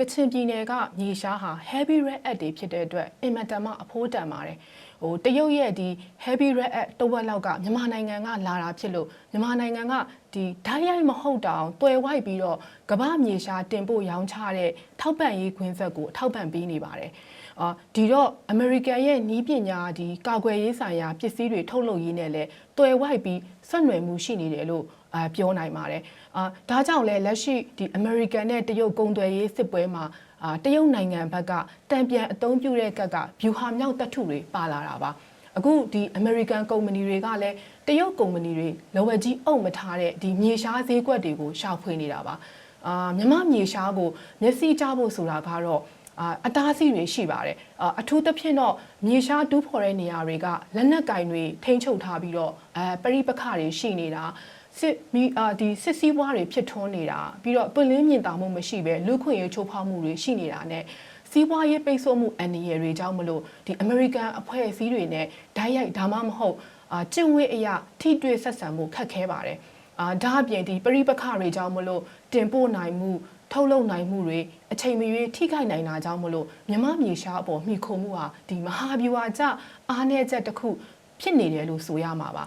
ကချင်ပြည်နယ်ကမြေရှားဟာ heavy red act တွေဖြစ်တဲ့အတွက်အင်မတန်မှအဖိုးတန်ပါတယ်ဟိုတရုတ်ရဲ့ဒီ heavy red act တဝက်လောက်ကမြန်မာနိုင်ငံကလာတာဖြစ်လို့မြန်မာနိုင်ငံက ဒီဓာတ်ရိုက်မဟုတ်တောင်တွယ်ဝိုက်ပြီးတော့ကမ္ဘာမြေရှားတင်ပို့ရောင်းချတဲ့ထောက်ပံ့ရေးခွင့်ဆက်ကိုအထောက်ပံ့ပေးနေပါတယ်အာဒီတော့ American ရဲ့နီးပညာဒီကာကွယ်ရေးဆိုင်ရာပစ္စည်းတွေထုတ်လုပ်ရေးနဲ့လည်းတွယ်ဝိုက်ပြီးဆက်နွယ်မှုရှိနေတယ်လို့အာပြောနိုင်ပါတယ်အာဒါကြောင့်လည်းလက်ရှိဒီ American နဲ့တရုတ်ကုန်သွယ်ရေးစစ်ပွဲမှာအာတရုတ်နိုင်ငံဘက်ကတံပြန်အသုံးပြုတဲ့ကက်ကဗျူဟာမြောက်တပ်ထုတွေပါလာတာပါ အခုဒီ American ကုမ္ပဏီတွေကလည်းတရုတ်ကုမ္ပဏီတွေလော်ဝယ်ကြီးအုပ်မထားတဲ့ဒီမြေရှားဈေးကွက်တွေကိုရှာဖွေနေတာပါအာမြမမြေရှားကိုမျက်စိကျဖို့ဆိုတာကတော့အာအတားအဆီးတွေရှိပါတယ်အာအထူးသဖြင့်တော့မြေရှားတူးဖော်တဲ့နေရာတွေကလက်နက်ကင်တွေထိန်းချုပ်ထားပြီးတော့အဲပရိပခတွေရှိနေတာစစ်မီအာဒီစစ်စည်းဝါးတွေဖြစ်ထွန်းနေတာပြီးတော့ပွင့်လင်းမြင်သာမှုမရှိပဲလူခွင့်ရေးချိုးဖောက်မှုတွေရှိနေတာ ਨੇ စီးပွားရေးပိတ်ဆို့မှုအန္တရာယ်တွေကြောင့်မလို့ဒီ American အဖွဲ့အစည်းတွေနဲ့ဓာတ်ရိုက်ဒါမှမဟုတ်အာကျင့်ဝတ်အရာထိတွေ့ဆက်ဆံမှုခက်ခဲပါတယ်အာဒါအပြင်ဒီပရိပခတွေကြောင့်မလို့တင်ပို့နိုင်မှုထုတ်လုပ်နိုင်မှုတွေအချိန်မရွေးထိခိုက်နိုင်တာကြောင့်မလို့မြမမြေရှားအပေါ်မိခိုမှုဟာဒီမဟာဗျူဟာကျအားနည်းချက်တစ်ခုဖြစ်နေတယ်လို့ဆိုရမှာပါ